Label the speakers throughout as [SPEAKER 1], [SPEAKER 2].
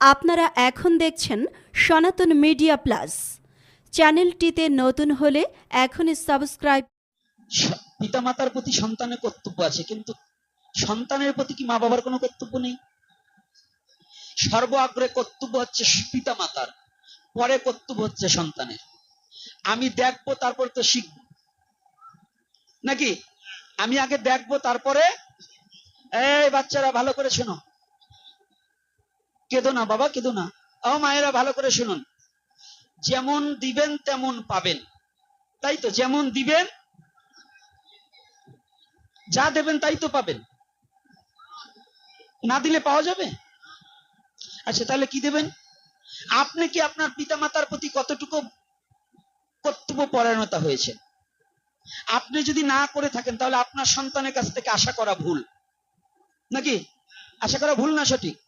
[SPEAKER 1] আপনারা এখন দেখছেন সনাতন মিডিয়া প্লাস। চ্যানেলটিতে নতুন হলে এখনই সাবস্ক্রাইব।
[SPEAKER 2] পিতামাতার প্রতি সন্তানের কর্তব্য আছে, কিন্তু সন্তানের প্রতি কি মা বাবার কোনো কর্তব্য নেই? সর্ব আগ্রহে কর্তব্য হচ্ছে পিতামাতার, পরে কর্তব্য হচ্ছে সন্তানের। আমি দেখব, তারপর তো শিখব। নাকি? আমি আগে দেখব, তারপরে? এই বাচ্চারা, ভালো করে শোনো। কেঁদো না, বাবা, কেঁদো না। ও মায়েরা, ভালো করে শুনুন। যেমন দিবেন, তেমন পাবেন। তাই তো, যেমন দিবেন, যা দেবেন, তাই তো পাবেন। না দিলে পাওয়া যাবে? আচ্ছা তাহলে কি দেবেন? আপনি কি আপনার পিতামাতার প্রতি কতটুকু কর্তব্য পরায়ণতা হয়েছে? আপনি যদি না করে থাকেন, তাহলে আপনার সন্তানের কাছ থেকে আশা করা ভুল। নাকি? আশা করা ভুল না সঠিক?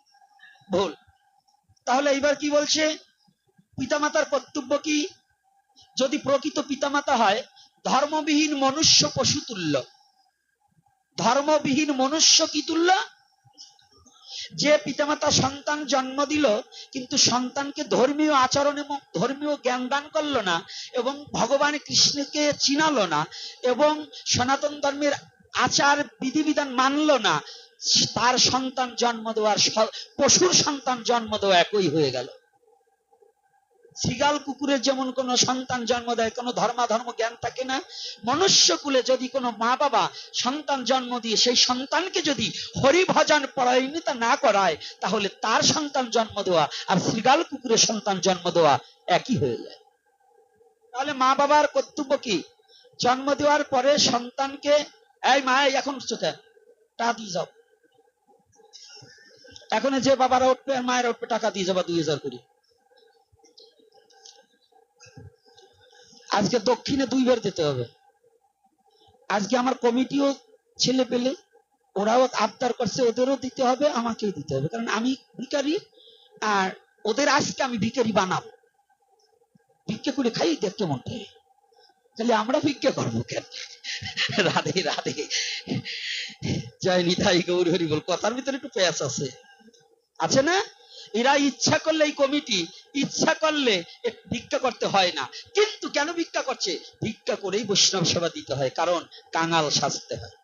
[SPEAKER 2] ভুল। তাহলে এইবার কি বলছে? পিতামাতার কর্তব্য কি? যদি প্রকৃত পিতামাতা হয়, ধর্মবিহীন মনুষ্য পশু তুল্য। ধর্মবিহীন মনুষ্য কি তুল্য? যে পিতামাতা সন্তান জন্ম দিল, কিন্তু সন্তানকে ধর্মীয় আচরণ এবং ধর্মীয় জ্ঞান দান করল না এবং ভগবান কৃষ্ণকে চিনালো না এবং সনাতন ধর্মের আচার বিধিবিধান মানলো না তার সন্তান জন্ম দেওয়ার পশুর সন্তান জন্ম দেওয়া একই হয়ে গেল। শিগাল কুকুরের যেমন কোন সন্তান জন্ম দেয়, কোনো ধর্মাধর্ম জ্ঞান থাকে না। মনুষ্য কুলে যদি কোনো মা বাবা সন্তান জন্ম দিয়ে সেই সন্তানকে যদি হরিভজন পরায়ণিতা না করায়, তাহলে তার সন্তান জন্ম দেওয়া আর শ্রীগাল কুকুরের সন্তান জন্ম দেওয়া একই হয়ে যায়। তাহলে মা বাবার কর্তব্য কি? জন্ম দেওয়ার পরে সন্তানকে, এই মা এখন চোখে টা দিয়ে যাও। এখন যে বাবারা উঠবে মায়েরা উঠবে, টাকা দিয়ে যাবা দুই হাজার করে। আজকে দক্ষিণে দুইবার দিতে হবে। আজকে আমার কমিটিও ছেলে পেলে, ওরাও আবদার করছে, ওদেরও দিতে হবে, আমাকেও দিতে হবে। কারণ আমি ভিকারি আর ওদের আজকে আমি ভিকারি বানাবো। ভিক্ষা করে খাই দেখ কেমন। তাহলে আমরা ভিক্ষা করব কেন? রাধে রাধে। জয় নিতাই গৌর হরি বল, কথার ভিতরে একটু পেঁয়াজ আছে। আছে না? এরা ইচ্ছা করলে এই কমিটি, ইচ্ছা করলে ভিক্ষা করতে হয় না। কিন্তু কেন ভিক্ষা করছে? ভিক্ষা করেই বৈষ্ণব সেবা দিতে হয়, কারণ কাঙাল সাজতে হয়।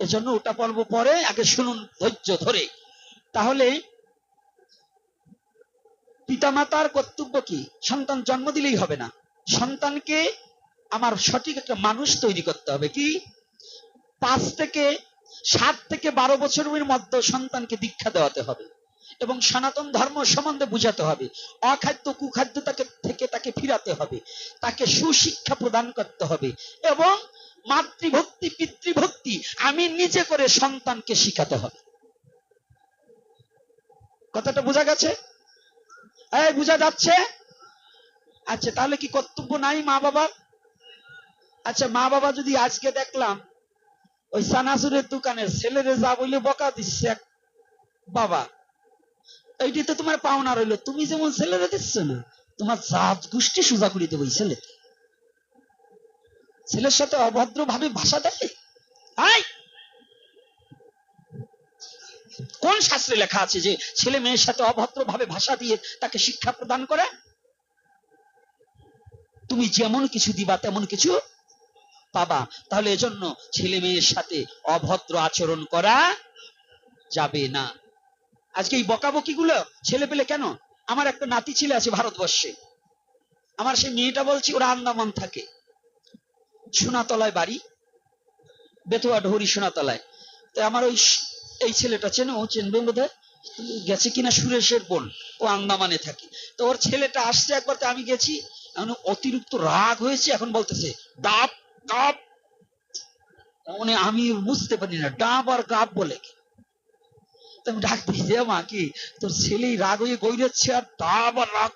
[SPEAKER 2] এজন্য ওটা পর্ব পরে, আগে শুনুন ধৈর্য ধরে। তাহলে, পিতামাতার কর্তব্য কি? সন্তান জন্ম দিলেই হবে না। সন্তানকে আমার সঠিক একটা মানুষ তৈরি করতে হবে কি? পাঁচ থেকে সাত থেকে বারো বছরের মধ্যে সন্তানকে দীক্ষা দেওয়াতে হবে। এবং সনাতন ধর্ম সম্বন্ধে বুঝাতে হবে। অখাদ্য, কুখাদ্য তাকে থেকে তাকে ফিরাতে হবে। তাকে সুশিক্ষা প্রদান করতে হবে এবং মাতৃভক্তি, পিতৃভক্তি আমি নিজে করে সন্তানকে শিখাতে হবে। কথাটা বোঝা গেছে? এই, বোঝা যাচ্ছে? আচ্ছা তাহলে কি কর্তব্য নাই মা বাবার? আচ্ছা মা বাবা যদি আজকে দেখলাম, ওই সানাসুরের দোকানের ছেলেরে যা বলে বকা দিচ্ছে বাবা। এইটি তো তোমার পাওনা রইল। তুমি যেমন ছেলেরে দিচ্ছ না, তোমার জাত গোষ্ঠী সোজা করে দেবো ছেলে। ছেলের সাথে অভদ্র ভাবে ভাষা আই! কোন শাস্ত্রে লেখা আছে যে ছেলে মেয়ের সাথে অভদ্র ভাবে ভাষা দিয়ে তাকে শিক্ষা প্রদান করে? তুমি যেমন কিছু দিবা, তেমন কিছু পাবা। তাহলে এজন্য ছেলে মেয়ের সাথে অভদ্র আচরণ করা যাবে না। আজকে এই বকাবকি গুলো ছেলে পেলে কেন? আমার একটা নাতি ছেলে আছে ভারতবর্ষে। আমার সেই মেয়েটা বলছি, ওরা আন্দামান থাকে। সোনাতলায় বাড়ি বেতুয়া ঢহরি সোনাতলায়। তো আমার ওই এই ছেলেটা চেনে? ও চেনবে বোধ গেছে কিনা সুরেশের বোন। ও আন্দামানে থাকে। তো ওর ছেলেটা আসছে একবার, তো আমি গেছি। এখন অতিরিক্ত রাগ হয়েছে, এখন বলতেছে ডাব কাপ। মানে আমি বুঝতে পারি না ডাব আর গাব বলে। কি আমি ডাক দিয়েছি মা কি তোর ছেলেই রাগ হয়ে গৈরাচ্ছে আর ডাব আর রাগ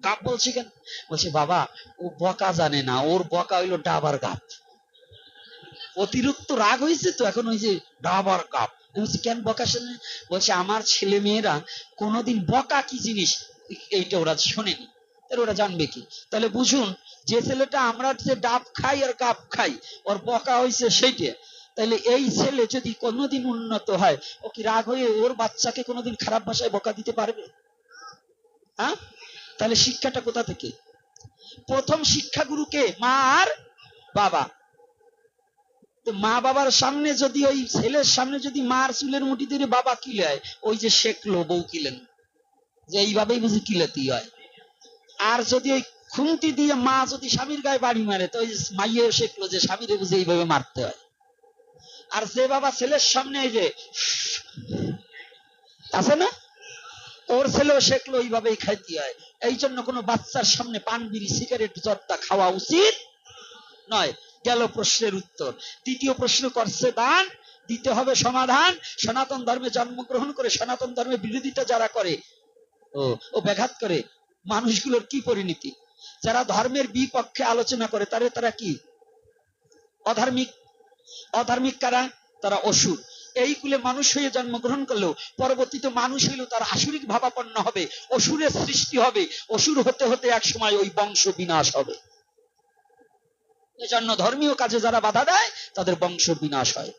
[SPEAKER 2] গাব বলছে কেন? বলছে বাবা ও বকা জানে না। ওর বকা হইল ডাব আর গাব অতিরিক্ত রাগ হয়েছে তো এখন ওই যে ডাব আর গাব বলছি, কেন বকা শুনে? বলছে আমার ছেলে মেয়েরা কোনোদিন বকা কি জিনিস? এইটা ওরা শোনেনি। তাহলে ওরা জানবে কি? তাহলে বুঝুন যে ছেলেটা আমরা যে ডাব খাই আর গাপ খাই ওর বকা হয়েছে সেইটা। তাহলে এই ছেলে যদি কোনোদিন উন্নত হয়, ও কি রাগ হয়ে ওর বাচ্চাকে কোনোদিন খারাপ ভাষায় বকা দিতে পারবে? হ্যাঁ? তাহলে শিক্ষাটা কোথা থেকে? প্রথম শিক্ষাগুরুকে মা আর বাবা। তো মা বাবার সামনে যদি ওই ছেলের সামনে যদি মার চুলের মুঠি ধরে বাবা কিলায় ওই যে শেখলো বউ কিলেন, যে এইভাবেই বুঝি কিলাতি হয়। আর যদি ওই খুন্তি দিয়ে মা যদি স্বামীর গায়ে বাড়ি মারে, তো ওই মাইয়ে শেখলো যে স্বামীরে বুঝে এইভাবে মারতে হয়। আর যে বাবা ছেলের সামনে এই যে, আছে না? ওর ছেলেও শেখলো এইভাবেই খাইতে হয়। এই জন্য কোনো বাচ্চার সামনে পান বিড়ি সিগারেট, জর্দা খাওয়া উচিত নয়। গেল প্রশ্নের উত্তর। দ্বিতীয় প্রশ্ন করছে, দান, দিতে হবে সমাধান। সনাতন ধর্মে জন্মগ্রহণ করে সনাতন ধর্মের বিরোধিতা যারা করে, ও ও ব্যাঘাত করে, মানুষগুলোর কি পরিণতি? যারা ধর্মের বিপক্ষে আলোচনা করে তারে তারা কি? অধার্মিক অধার্মিক কারা? তারা অসুর। এই কুলে মানুষ হয়ে জন্মগ্রহণ করলেও পরবর্তীতে মানুষ হইলেও তার আসরিক ভাবাপন্ন হবে, অসুরের সৃষ্টি হবে। অসুর হতে হতে এক সময় ওই বংশ বিনাশ হবে। এজন্য ধর্মীয় কাজে যারা বাধা দেয়, তাদের বংশ বিনাশ হয়।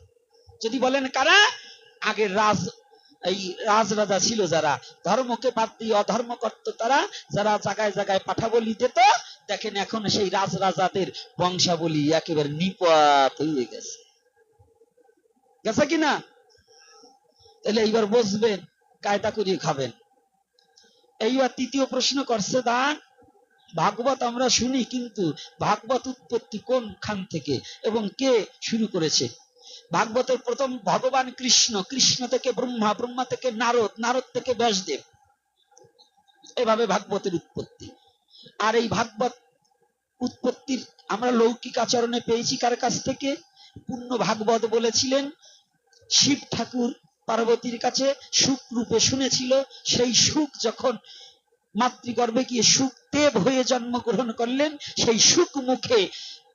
[SPEAKER 2] যদি বলেন কারা? আগের রাজ, এই রাজ রাজা ছিল যারা। ধর্মকে বাদ দিয়ে অধর্ম করত তারা, যারা জায়গায় জায়গায় পাঠা বলি দিত দেখেন এখন সেই রাজ রাজাদের বংশাবলী একেবারে নিপাত হয়ে গেছে। গেছে কিনা তাহলে এইবার বসবেন, কায়দা করিয়ে খাবেন। এইবার তৃতীয় প্রশ্ন করছে, দান, ভাগবত আমরা শুনি, কিন্তু ভাগবত উৎপত্তি কোন খান থেকে এবং কে শুরু করেছে? ভাগবতের প্রথম ভগবান কৃষ্ণ কৃষ্ণ থেকে ব্রহ্মা ব্রহ্মা থেকে নারদ নারদ থেকে ব্যাসদেব। এভাবে ভাগবতের উৎপত্তি। আর এই ভাগবত উৎপত্তির আমরা লৌকিক আচরণে পেয়েছি কার কাছ থেকে? পূর্ণ ভাগবত বলেছিলেন, শিব ঠাকুর পার্বতীর কাছে সুখ রূপে শুনেছিল, সেই সুখ যখন মাতৃগর্ভে গিয়ে সুখ দেব হয়ে জন্মগ্রহণ করলেন, সেই সুখ মুখে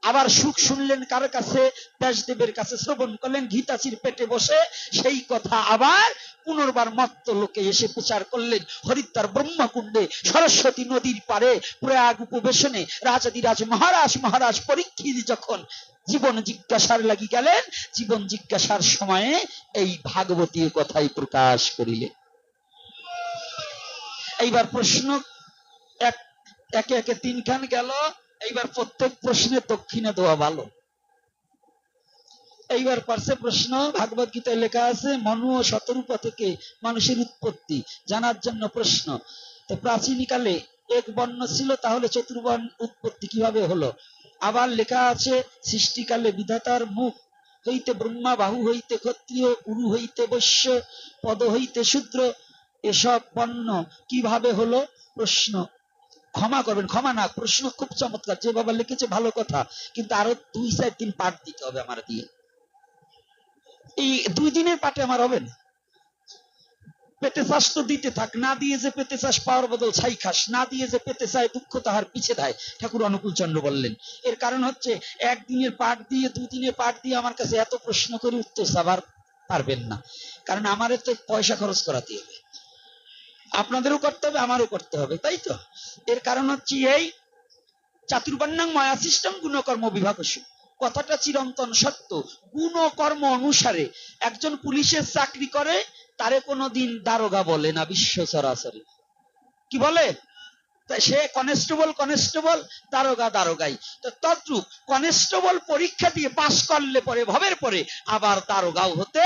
[SPEAKER 2] আবার সুখ শুনলেন কার কাছে? ব্যাসদেবের কাছে শ্রবণ করলেন ঘিতাচির পেটে বসে। সেই কথা আবার পুনর্বার মত্ত লোকে এসে প্রচার করলেন। হরিদ্বার ব্রহ্মকুণ্ডে, সরস্বতী নদীর পারে প্রয়াগ উপবেশনে রাজাদিরাজ মহারাজ মহারাজ পরীক্ষিত যখন জীবন জিজ্ঞাসার লাগি গেলেন, জীবন জিজ্ঞাসার সময়ে এই ভাগবতীয় কথাই প্রকাশ করিলেন। এইবার প্রশ্ন এক, একে একে তিনখান গেল। এইবার প্রত্যেক প্রশ্নে দক্ষিণে দেওয়া ভালো। এইবার পার্শ্বে প্রশ্ন, ভাগবত গীতায় লেখা আছে, মনু ও শতরূপা থেকে মানুষের উৎপত্তি, জানার জন্য প্রশ্ন। তো প্রাচীনকালে এক বর্ণ ছিল, তাহলে চতুর্বর্ণ উৎপত্তি কীভাবে হলো? আবার লেখা আছে, সৃষ্টিকালে বিধাতার মুখ, হইতে ব্রহ্মা, বাহু হইতে ক্ষত্রিয় উরু হইতে বৈশ্য, পদ হইতে শূদ্র, এসব বর্ণ কীভাবে হলো? প্রশ্ন। ক্ষমা করবেন, ক্ষমা না, প্রশ্ন খুব চমৎকার, যে বাবা লিখেছে ভালো কথা, কিন্তু আরও দুই চার দিন পাঠ দিতে হবে আমার দিয়ে। এই দুই দিনের পাঠে আমার হবে না। পেটে চাষ তো দিতে থাক, না দিয়ে যে পেতে চাষ পাওয়ার বদল ছাই খাস, না দিয়ে যে পেতে চায় দুঃখ তাহার পিছে দেয়, ঠাকুর অনুকূল চন্দ্র বললেন। এর কারণ হচ্ছে একদিনের পাঠ দিয়ে, দুই দিনের পাঠ দিয়ে আমার কাছে এত প্রশ্ন করে উত্তর চাবার পারবেন না। কারণ আমার তো পয়সা খরচ করাতে হবে। আপনাদেরও করতে হবে, আমারও করতে হবে, তাই তো? এর কারণ হচ্ছে এই চাতুর্বর্ণাং মায়া সিস্টেম গুণকর্ম বিভাগ কথাটা চিরন্তন সত্য। গুণ কর্ম অনুসারে একজন পুলিশের চাকরি করে, তারে কোনোদিন দারোগা বলে না বিশ্ব সরাসরি। কি বলে? সে কনস্টেবল কনস্টেবল, দারোগা, দারোগাই। তো তদ্রুপ কনস্টেবল পরীক্ষা দিয়ে পাশ করলে পরে, ভবের পরে আবার দারোগাও হতে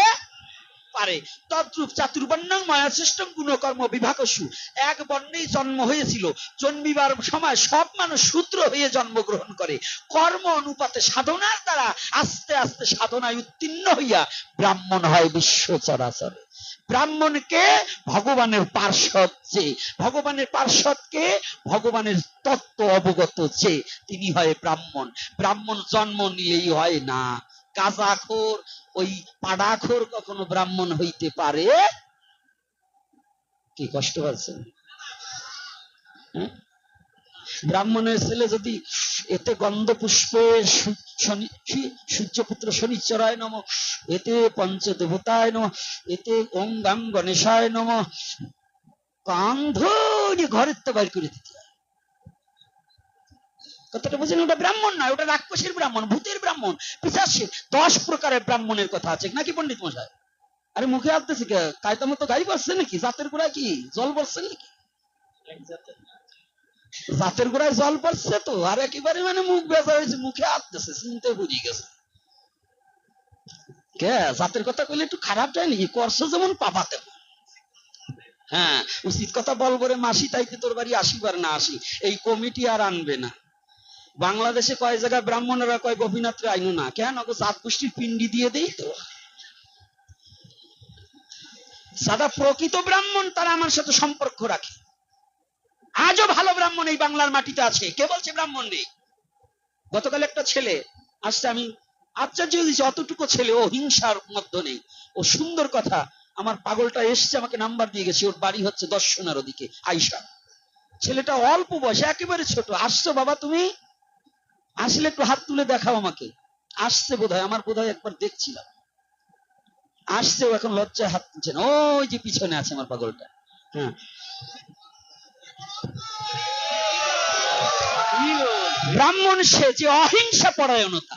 [SPEAKER 2] পারে। তদ্রুপ চাতুর্বর্ণাং মায়া সিস্টেম গুণকর্ম বিভাগসু। এক বর্ণেই জন্ম হয়েছিল। জন্মিবার সময় সব মানুষ সূত্র হয়ে জন্মগ্রহণ করে। কর্ম অনুপাতে সাধনার দ্বারা আস্তে আস্তে সাধনায় উত্তীর্ণ হইয়া ব্রাহ্মণ হয় বিশ্ব চরাচরে। ব্রাহ্মণকে ভগবানের পার্শ্বদ যে, ভগবানের পার্শ্বদকে ভগবানের তত্ত্ব অবগত যে, তিনি হয় ব্রাহ্মণ। ব্রাহ্মণ জন্ম নিলেই হয় না। কাজাখোর, ওই পাড়াখোর কখনো ব্রাহ্মণ হইতে পারে কি কষ্ট পাচ্ছেন হ্যাঁ? ব্রাহ্মণের ছেলে যদি এতে গন্ধ পুষ্পে সু- সূর্যপুত্র শনিচরায় নম, এতে পঞ্চদেবতায় নম, এতে গাম গণেশায় নম কান ধরে ঘরের তো বাইর করে দিতে। কথাটা বুঝেন ওটা ব্রাহ্মণ নয়, ওটা রাক্ষসের ব্রাহ্মণ, ভূতের ব্রাহ্মণ, পিসাসের। দশ প্রকারের ব্রাহ্মণের কথা আছে। নাকি পণ্ডিত মশাই? আরে মুখে আসতেছে কায়তা মতো গাই পড়ছে নাকি? জাতের গোড়ায় কি? জল পড়ছে নাকি? জাতের গোড়ায় জল পড়ছে তো, আর একেবারে মানে মুখ বেজা হয়েছে, মুখে আসতেছে শুনতে বুঝি গেছে। কে? জাতের কথা কইলে একটু খারাপ যায় নাকি? করছ যেমন পাবা তেমন। হ্যাঁ উচিত কথা বলব রে মাসি তাইতে তোর বাড়ি আসিবার না আসি? এই কমিটি আর আনবে না। বাংলাদেশে কয় জায়গায় ব্রাহ্মণেরা কয় গোপীনাথরে আইনু না? কেন ওকে জাত গোষ্ঠীর পিন্ডি দিয়ে দেই তো। সাদা প্রকৃত ব্রাহ্মণ তারা আমার সাথে সম্পর্ক রাখে। আজও ভালো ব্রাহ্মণ এই বাংলার মাটিতে আছে। কে বলছে ব্রাহ্মণ নেই গতকাল একটা ছেলে আসছে, আমি আশ্চর্য হয়েছি অতটুকু ছেলে, ও হিংসার মধ্য নেই। ও সুন্দর কথা, আমার পাগলটা এসছে, আমাকে নাম্বার দিয়ে গেছে, ওর বাড়ি হচ্ছে দর্শনার ওদিকে, আইসা। ছেলেটা অল্প বয়সে, একেবারে ছোট। আসছো বাবা তুমি? আসলে একটু হাত তুলে দেখাও আমাকে। আসছে বোধহয়, আমার বোধহয় একবার দেখছিলাম। আসছে ও এখন লজ্জায় হাত তুলছে না। ওই যে পিছনে আছে আমার পাগলটা। হ্যাঁ। ব্রাহ্মণ সে যে অহিংসা পরায়ণতা।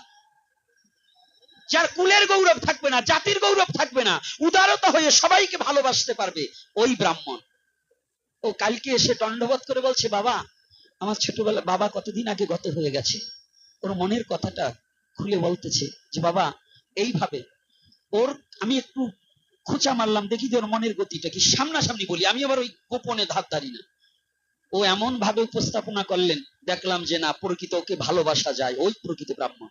[SPEAKER 2] যার কুলের গৌরব থাকবে না, জাতির গৌরব থাকবে না, উদারতা হয়ে সবাইকে ভালোবাসতে পারবে ওই ব্রাহ্মণ। ও কালকে এসে দণ্ডবোধ করে বলছে, বাবা, আমার ছোটবেলা বাবা কতদিন আগে গত হয়ে গেছে? ওর মনের কথাটা খুলে বলতেছে যে, বাবা, এইভাবে ওর আমি একটু খোঁচা মারলাম, দেখি যে ওর মনের গতিটা কি। সামনাসামনি বলি, আমি আবার ওই গোপনে ধার ধারি না। ও এমন ভাবে উপস্থাপনা করলেন, দেখলাম যে না, প্রকৃত ওকে ভালোবাসা যায়, ওই প্রকৃত ব্রাহ্মণ।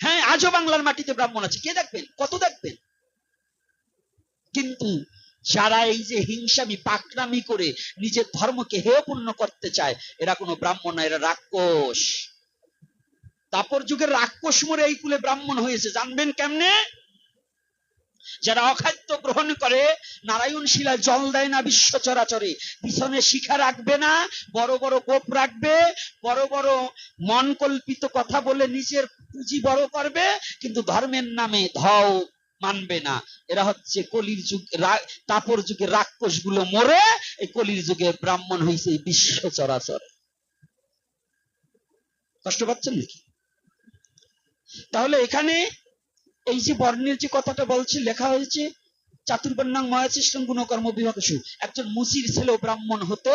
[SPEAKER 2] হ্যাঁ আজও বাংলার মাটিতে ব্রাহ্মণ আছে। কে দেখবেন? কত দেখবেন? কিন্তু যারা এই যে হিংসামি পাকরামি করে নিজের ধর্মকে হেয়পূর্ণ করতে চায়, এরা কোনো ব্রাহ্মণ না, এরা রাক্ষস। তাপর যুগের রাক্ষস মরে এই কুলে ব্রাহ্মণ হয়েছে। জানবেন কেমনে? যারা অখাদ্য গ্রহণ করে নারায়ণ শিলায় জল দেয় না বিশ্ব চরাচরে। পিছনে শিখা রাখবে না, বড় বড় কোপ রাখবে, বড় বড় মন কল্পিত কথা বলে নিজের পুঁজি বড় করবে, কিন্তু ধর্মের নামে ধও মানবে না। এরা হচ্ছে কলির যুগ তাপর যুগে রাক্ষসগুলো মরে, এই কলির যুগে ব্রাহ্মণ হয়েছে বিশ্ব চরাচরে। কষ্ট পাচ্ছেন নাকি? তাহলে এখানে এই যে বর্ণের যে কথাটা বলছে, লেখা হয়েছে, চাতুর্বর্ণাং ময়াচিষ্টম গুণকর্ম বিভাগসু একজন মুসির ছেলেও ব্রাহ্মণ হতে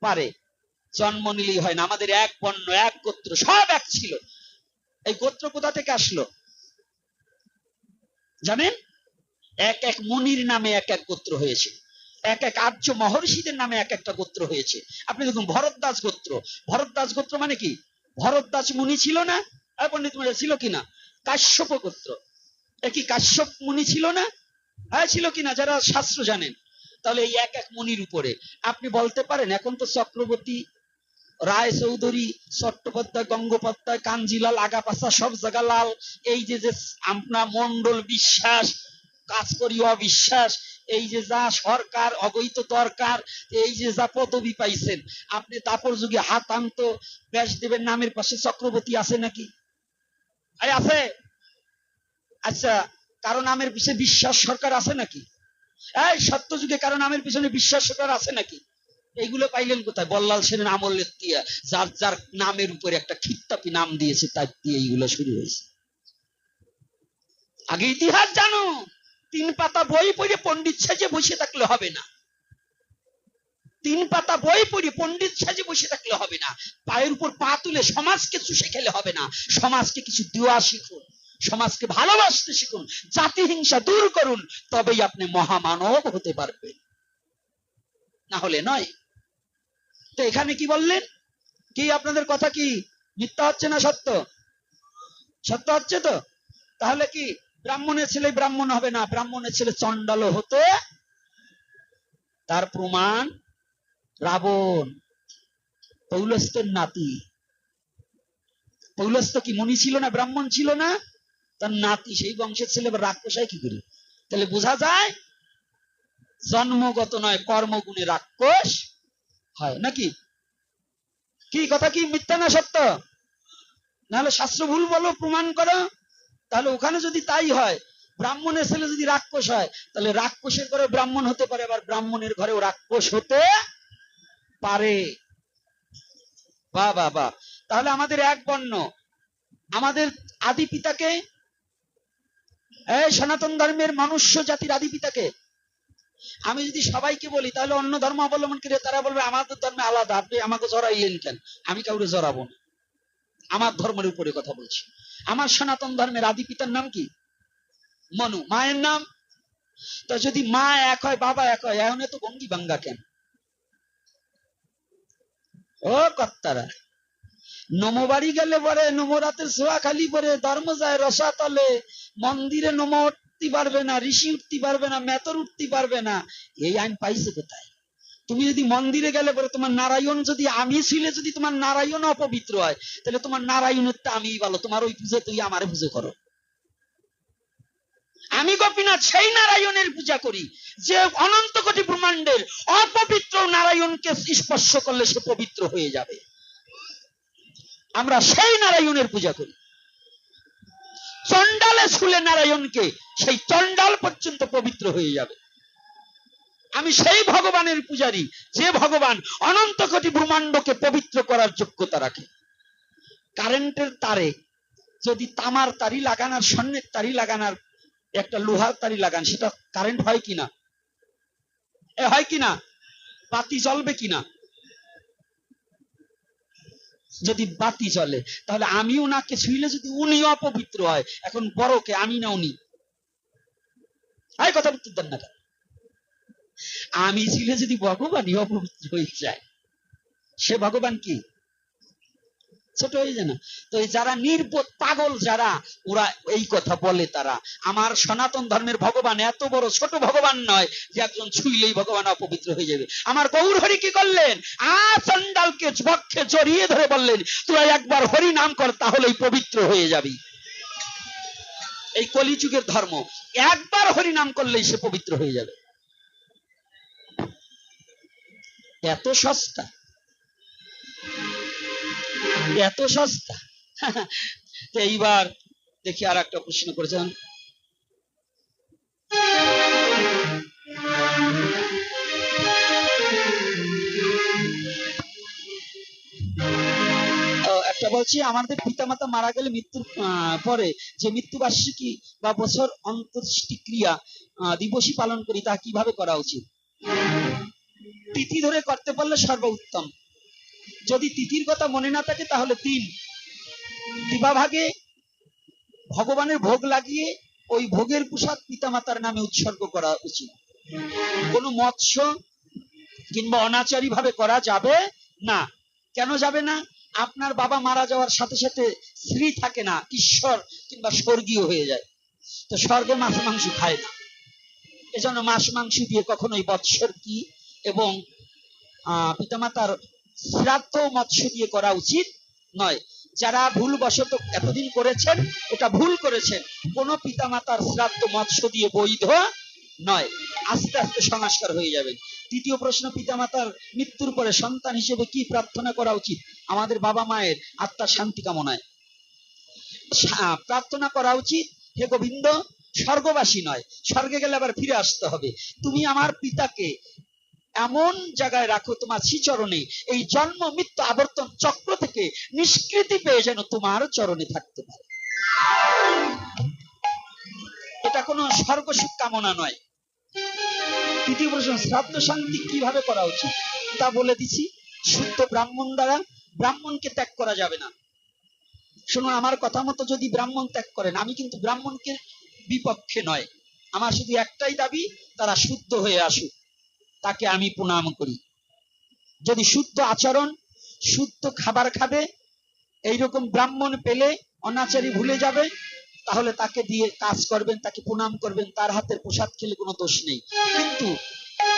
[SPEAKER 2] পারে, জন্ম নিলেই হয় না। আমাদের এক বর্ণ, এক গোত্র, সব এক ছিল। এই গোত্র কোথা থেকে আসলো? জানেন? এক এক মুনির নামে এক এক গোত্র হয়েছে। এক এক আর্য মহর্ষিদের নামে এক একটা গোত্র হয়েছে। আপনি দেখুন, ভরদ্বাজ গোত্র। ভরদ্বাজ গোত্র মানে কি? ভরদ্বাজ মুনি ছিল না পণ্ডিত মশাই ছিল কিনা? কাশ্যপ গোত্র কি কাশ্যপ মুনি ছিল না? হ্যাঁ ছিল কিনা? যারা শাস্ত্র জানেন। তাহলে এই এক এক মুনির উপরে। আপনি বলতে পারেন, এখন তো চক্রবর্তী, রায় চৌধুরী চট্টোপাধ্যায় গঙ্গোপাধ্যায়, কাঞ্জিলাল আগাপাশা সব জায়গা লাল। এই যে যে আপনার মন্ডল বিশ্বাস, কাজ করি অবিশ্বাস, এই যে যা সরকার, অবৈধ দরকার, এই যে যা পদবি পাইছেন, আপনি তাপর যুগে হাত আনত ব্যাসদেবের নামের পাশে চক্রবর্তী আছে নাকি? এই আছে। আচ্ছা কারও নামের পিছনে বিশ্বাস সরকার আছে নাকি? এই সত্য যুগে কারও নামের পিছনে বিশ্বাস সরকার আছে নাকি? এইগুলো পাইলেন কোথায়? বল্লাল সেনের আমলের দিয়া যার যার নামের উপরে একটা খিত্তাপি নাম দিয়েছে, তার দিয়ে এইগুলো শুরু হয়েছে। আগে ইতিহাস জানো, তিন পাতা বই পড়ে পণ্ডিত সাজে বসে থাকলে হবে না। তিন পাতা বই পড়ে পণ্ডিত সাজে বসে থাকলে হবে না। পায়ের উপর পা তুলে সমাজকে চুষে খেলে হবে না। সমাজকে কিছু দেওয়া শিখুন, সমাজকে ভালোবাসতে শিখুন, জাতি হিংসা দূর করুন, তবেই আপনি মহামানব হতে পারবেন। না হলে নয়। তো এখানে কি বললেন? কি আপনাদের কথা কি মিথ্যা হচ্ছে না সত্য? সত্য হচ্ছে তো? তাহলে কি ব্রাহ্মণের ছেলে ব্রাহ্মণ হবে না? ব্রাহ্মণের ছেলে চণ্ডাল হতে তার প্রমাণ রাবণ পৌলস্তের নাতি। পৌলস্ত কি মুনি ছিল না, ব্রাহ্মণ ছিল না? তার নাতি, সেই বংশের ছেলে, এবার রাক্ষস কি করে? তাহলে বোঝা যায়, জন্মগত নয়, কর্মগুণে রাক্ষস হয়, নাকি? কি কথা কি? মিথ্যা না সত্য? নাহলে শাস্ত্র ভুল বলো, প্রমাণ করো। তাহলে ওখানে যদি তাই হয়, ব্রাহ্মণের ছেলে যদি রাক্ষস হয়, তাহলে রাক্ষসের ঘরে ব্রাহ্মণ হতে পারে, আবার ব্রাহ্মণের ঘরেও রাক্ষস হতে পারে। বাহ বা বাহ। তাহলে আমাদের এক বর্ণ। আমাদের আদি পিতাকে? সনাতন ধর্মের মনুষ্য জাতির আদি পিতাকে? আমি যদি সবাইকে বলি, তাহলে অন্য ধর্ম অবলম্বন করে তারা বলবে, আমাদের ধর্মে আলাদা। আপনি আমাকে জড়াইলেন কেন? আমি কাউরে জড়াবো না। আমার ধর্মের উপরে কথা বলছি। আমার সনাতন ধর্মের আদি পিতার নাম কি? মনু। মায়ের নাম? তা যদি মা এক হয়, বাবা এক হয় এখন তো বাঙ্গা কেন? ও কর্তারা, নমো বাড়ি গেলে পরে, নমো রাতের সোয়া খালি পরে, ধর্ম যায় রসা তলে মন্দিরে নমো উঠতে পারবে না, ঋষি উঠতে পারবে না, মেতর উঠতে পারবে না, এই আইন পাইছে কোথায়? তুমি যদি মন্দিরে গেলে পরে তোমার নারায়ণ যদি আমি ছিলে, যদি তোমার নারায়ণ অপবিত্র হয়, তাহলে তোমার নারায়ণের তো আমি ভালো, তোমার ওই পুজো তুই আমারে পুজো করো। আমি গোপীনাথ, সেই নারায়ণের পূজা করি। যে অনন্ত কোটি ব্রহ্মাণ্ডের অপবিত্র নারায়ণকে স্পর্শ করলে সে পবিত্র হয়ে যাবে। আমরা সেই নারায়ণের পূজা করি। চন্ডালে ছুলে নারায়ণকে সেই চন্ডাল পর্যন্ত পবিত্র হয়ে যাবে। আমি সেই ভগবানের পূজারি, যে ভগবান অনন্ত কোটি ব্রহ্মাণ্ডকে পবিত্র করার যোগ্যতা রাখে। কারেন্টের তারে যদি তামার তারি লাগান আর স্বর্ণের তারি লাগান আর একটা লোহার তারি লাগান, সেটা কারেন্ট হয় কিনা? হয় কিনা? বাতি জ্বলবে কিনা? যদি বাতি জ্বলে, তাহলে আমি ওনাকে ছুঁইলে যদি উনি অপবিত্র হয়, এখন বড়কে আমি না উনি? এই কথা উত্তর দেন না? আমি ছিলে যদি ভগবানই অপবিত্র হয়ে যায়, সে ভগবান কি? ছোট হয়ে যায় না। তো যারা নির্বোধ পাগল যারা, ওরা এই কথা বলে তারা। আমার সনাতন ধর্মের ভগবান এত বড় ছোট ভগবান নয় যে একজন ছুইলেই ভগবান অপবিত্র হয়ে যাবে। আমার গৌর হরি কি করলেন? আ চন্ডালকে বক্ষে জড়িয়ে ধরে বললেন তুই একবার হরি নাম কর, তাহলেই পবিত্র হয়ে যাবি। এই কলিযুগের ধর্ম, একবার হরি নাম করলেই সে পবিত্র হয়ে যাবে। এত সস্তা। এত সস্তা? তো এইবার দেখি আর একটা প্রশ্ন করেছেন। একটা বলছি, আমাদের পিতামাতা মারা গেলে মৃত্যুর পরে যে মৃত্যুবার্ষিকী বা বছর অন্ত্যেষ্টি ক্রিয়া দিবসই পালন করি, তা কীভাবে করা উচিত? তিথি ধরে করতে পারলে সর্বোত্তম। যদি তিথির কথা মনে না থাকে, তাহলে তিল দিবাভাগে ভগবানের ভোগ লাগিয়ে ওই ভোগের প্রসাদ পিতামাতার নামে উৎসর্গ করা উচিত। কোনো মৎস্য কিংবা অনাচারী ভাবে করা যাবে না। কেন যাবে না? আপনার বাবা মারা যাওয়ার সাথে সাথে স্ত্রী থাকে না, ঈশ্বর কিংবা স্বর্গীয় হয়ে যায়। তো স্বর্গে মাছ মাংস খায় না। এজন্য মাছ মাংস দিয়ে কখনোই বৎসর কি এবং পিতামাতার শ্রাদ্ধ মৎস্য দিয়ে করা উচিত নয়। যারা ভুলবশত এতদিন করেছেন এটা ভুল করেছেন, কোন পিতামাতার শ্রাদ্ধ মৎস্য দিয়ে বৈধ নয়। আস্তে আস্তে সংস্কার হয়ে যাবে। তৃতীয় প্রশ্ন, পিতামাতার মৃত্যুর পরে সন্তান হিসেবে কি প্রার্থনা করা উচিত? আমাদের বাবা মায়ের আত্মার শান্তি কামনায়। প্রার্থনা করা উচিত, হে গোবিন্দ, স্বর্গবাসী নয়, স্বর্গে গেলে আবার ফিরে আসতে হবে। তুমি আমার পিতাকে এমন জায়গায় রাখো, তোমার শ্রীচরণে। এই জন্ম, মৃত্যু, আবর্তন চক্র থেকে নিষ্কৃতি পেয়ে যেন তোমার চরণে থাকতে পারে। এটা কোনো স্বর্গসুখ কামনা নয়। তৃতীয় প্রশ্ন, শ্রাদ্ধ শান্তি কীভাবে করা উচিত? তা বলে দিছি, শুদ্ধ ব্রাহ্মণ দ্বারা ব্রাহ্মণকে ত্যাগ করা যাবে না। শুনুন, আমার কথা মতো যদি ব্রাহ্মণ ত্যাগ করেন, আমি কিন্তু ব্রাহ্মণকে বিপক্ষে নয়। আমার শুধু একটাই দাবি, তারা শুদ্ধ হয়ে আসুক। তাকে আমি প্রণাম করি। যদি শুদ্ধ আচরণ, শুদ্ধ খাবার খাবে, এইরকম ব্রাহ্মণ পেলে, অনাচারী ভুলে যাবে, তাহলে তাকে দিয়ে কাজ করবেন, তাকে প্রণাম করবেন, তার হাতের প্রসাদ খেলে কোনো দোষ নেই। কিন্তু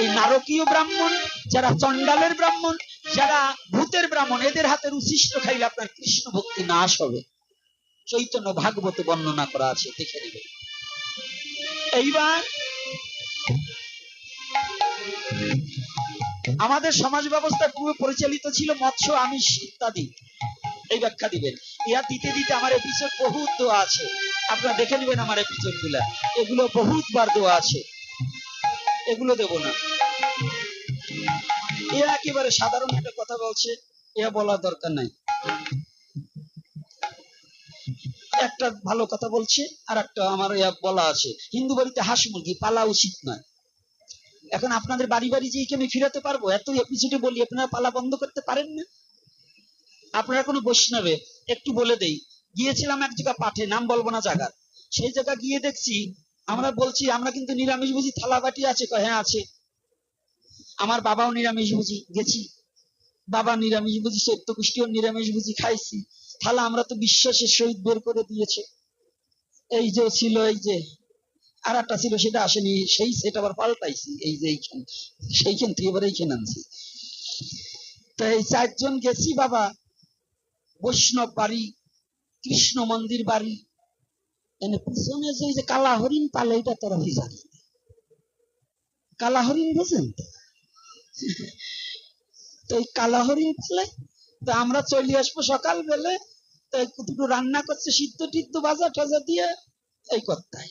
[SPEAKER 2] এই নারকীয় ব্রাহ্মণ, যারা চণ্ডালের ব্রাহ্মণ, যারা ভূতের ব্রাহ্মণ, এদের হাতের উচ্ছিষ্ট খাইলে আপনার কৃষ্ণ ভক্তি নাশ হবে। চৈতন্য ভাগবত বর্ণনা করা আছে, দেখে নেবেন। এইবার আমাদের সমাজ ব্যবস্থা পূর্বে পরিচালিত ছিল মৎস্য, আমিষ ইত্যাদি। এই ব্যাখ্যা দিবেন। ইয়া দিতে দিতে আমার এপিসোড বহুত দোয়া আছে। আপনারা দেখে নেবেন আমার এপিসোডগুলা। এগুলো বহুত বার দোয়া আছে। এগুলো দেব না। এ একেবারে সাধারণ একটা কথা বলছে এ বলা দরকার নাই। একটা ভালো কথা বলছে আর একটা আমার ইয়া বলা আছে। হিন্দু বাড়িতে হাঁস মুরগি পালা উচিত নয়। এখন আপনাদের বাড়ি বাড়ি কি আমি ফিরাতে পারব? এত এপিসোডে বলি, আপনারা পালা বন্ধ করতে পারেন না? আপনারা কোনো বৈষ্ণবে, একটু বলে দেই। গিয়েছিলাম এক জায়গা পাঠে, নাম বলব না জায়গার। সেই জায়গা গিয়ে দেখছি, আমরা বলছি, আমরা কিন্তু নিরামিষ বুঝি থালা বাটি আছে হ্যাঁ আছে। আমার বাবাও নিরামিষ বুঝি গেছি। বাবা নিরামিষ বুঝি সত্য কুষ্টিও নিরামিষ বুঝি খাইছি। থালা আমরা তো বিশ্বাসের সহিত বের করে দিয়েছে। এই যে ছিল, এই যে আর একটা ছিল, সেটা আসেনি। সেই সেট আবার পাল্টাইছি, এই যে এইখান, সেইখান থেকে এবার এইখানে আনছি। তো এই চারজন গেছি বাবা, বৈষ্ণব বাড়ি, কৃষ্ণ মন্দির বাড়ি। এনে পিছনে যে যে কালা হরিণ পালে, এটা কালা হরিণ বুঝেন তো? এই কালা হরিণ পালে, তো আমরা চলে আসব সকাল বেলে তো রান্না করছে, সিদ্ধ টিদ্ধ ভাজা টাজা দিয়ে, এই করতাই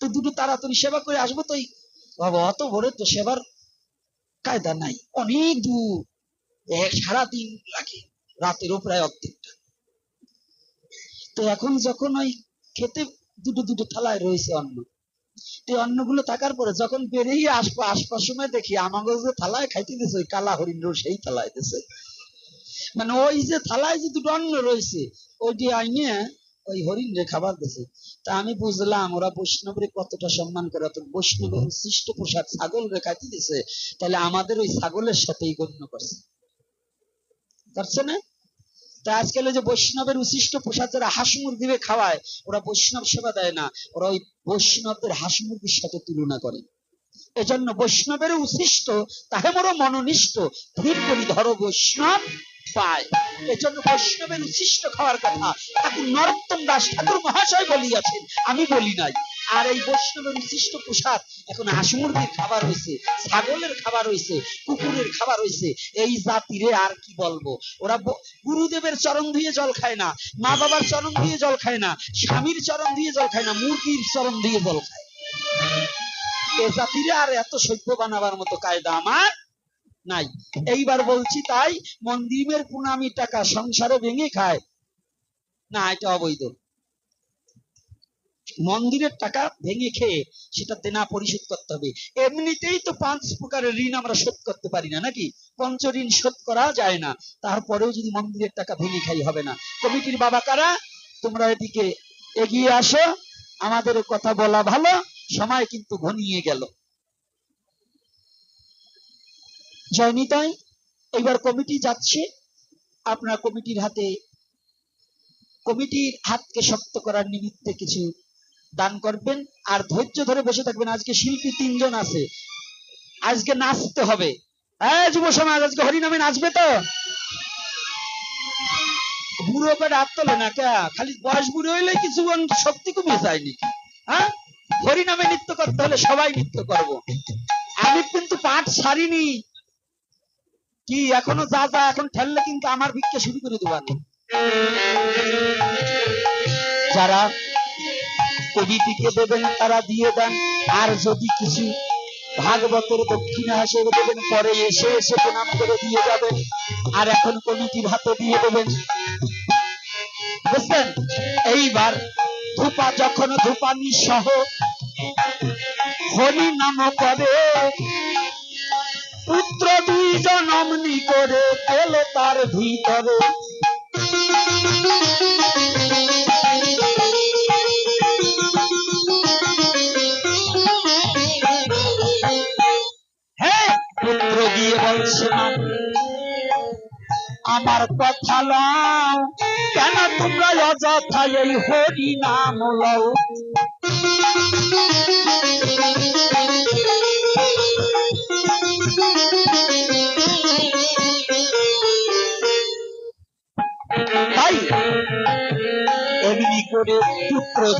[SPEAKER 2] তো দুটো তাড়াতাড়ি সেবা করে আসব তো বাবা, অত ভোরে তো সেবার কায়দা নাই, অনেক দূর। এক সারাদিন লাগে রাতেরও প্রায় অর্ধেকটা। তো এখন যখন ওই খেতে দুটো দুটো থালায় রয়েছে অন্ন, তো অন্নগুলো থাকার পরে যখন বেরিয়ে আসব আসবার সময় দেখি আমাকে যে থালায় খাইতে দিছে ওই কালা হরিণ সেই থালায় দিছে। মানে ওই যে থালায় যে দুটো অন্ন রয়েছে, ওইটি আইনে ওই হরিণ রে খাবার দিছে। তা আমি বুঝলাম, ওরা বৈষ্ণবরে কতটা সম্মান করে। অত বৈষ্ণবের সৃষ্ট পোশাক ছাগল রে খাইতে দিছে, তাহলে আমাদের ওই ছাগলের সাথেই গণ্য করছে। করছে না? তা আজকাল যে বৈষ্ণবের উশিষ্ট প্রসাদ যারা হাঁস মুরগিরে খাওয়ায়, ওরা বৈষ্ণব সেবা দেয় না, ওরা ওই বৈষ্ণবদের হাঁস মুরগির সাথে তুলনা করে। এজন্য বৈষ্ণবের উশিষ্ট তাহে মোর মনোনিষ্ঠ ধীর করি ধরো বৈষ্ণব পায়। এজন্য বৈষ্ণবের উশিষ্ট খাওয়ার কথা ঠাকুর নরোত্তম দাস ঠাকুর মহাশয় বলিয়াছেন। আমি বলি নাই। আর এই বৈষ্ণবের উশিষ্ট প্রসাদ, এখন হাঁস মুরগির খাবার হয়েছে ছাগলের খাবার হয়েছে কুকুরের খাবার হয়েছে এই জাতিরে আর কি বলব? ওরা গুরুদেবের চরণ ধুয়ে জল খায় না, মা বাবার চরণ ধুয়ে জল খায় না, স্বামীর চরণ দিয়ে জল খায় না, মুরগির চরণ দিয়ে জল খায়। এ জাতিরে আর এত সভ্য বানাবার মতো কায়দা আমার নাই। এইবার বলছি তাই মন্দিরের পুনামি টাকা সংসারে ভেঙে খায়। না এটা অবৈধ। মন্দিরের টাকা ভেঙে খেয়ে সেটা দেনা পরিশোধ করতে হবে। এমনিতেই তো পাঁচ প্রকারের ঋণ আমরা শোধ করতে পারি না নাকি? পঞ্চ ঋণ শোধ করা যায় না। তারপরেও যদি মন্দিরের টাকা ভেঙে খাই হবে না। কমিটির বাবা কারা? তোমরা এদিকে এগিয়ে আসো। আমাদের কথা বলা ভালো। সময় কিন্তু ঘনিয়ে গেল। জয়নিতাই এবার কমিটি যাচ্ছে। আপনার কমিটির হাতে, কমিটির হাতকে শক্ত করার নিমিত্তে কিছু দান করবেন। আর ধৈর্য ধরে বসে থাকবেন। আজকে শিল্পী তিনজন আছে। আজকে নাচতে হবে। হ্যাঁ যুব সমাজ, আজকে হরিনামে নাচবে তো। বুড়ো করে হাত তোলে না কে? খালি বয়স বুড়ো হইলে কিছু শক্তি কমে যায়নি হ্যাঁ? হরিনামে নৃত্য করতে হলে সবাই নৃত্য করব। আমি কিন্তু পাঠ ছাড়িনি। কি, এখনও যা যা এখন ঠেললে কিন্তু আমার ভিক্ষে শুরু করে দেবানি যারা কবিটিকে দেবেন, তারা দিয়ে দেন। আর যদি কিছু ভাগবতের দক্ষিণা হিসেবে দেবেন, পরে এসে এসে প্রণাম করে দিয়ে যাবেন। আর এখন কমিটির হাতে দিয়ে দেবেন। বুঝলেন এইবার ধূপা যখন ধূপানি সহ হরি নাম করে পুত্র দুইজন অমনি করে তেল তার ভিতরে। আমার কথা লও। কেন তোমরা অযথা এই হরি নাম লও?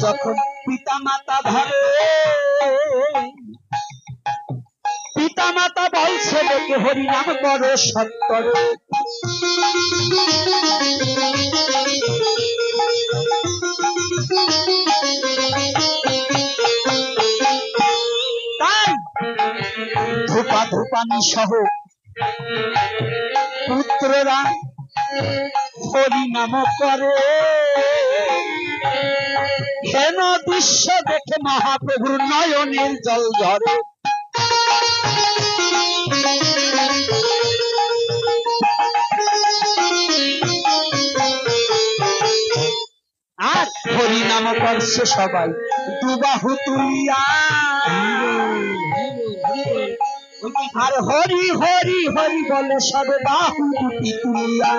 [SPEAKER 2] যখন পিতা মাতা ধরে পিতা মাতা বলছে লোকে হরিনাম করো সত্তরে। ধূপা ধূপানি সহ পুত্ররা হরি নাম করে। হেন দৃশ্য দেখে মহাপ্রভুর নয়নের জল ঝরে। আর হরি করছে সবাই। দুবাহু তুলিয়া। আর হরি হরি হরি বলে সবে বাহু দুটি তুলিয়া।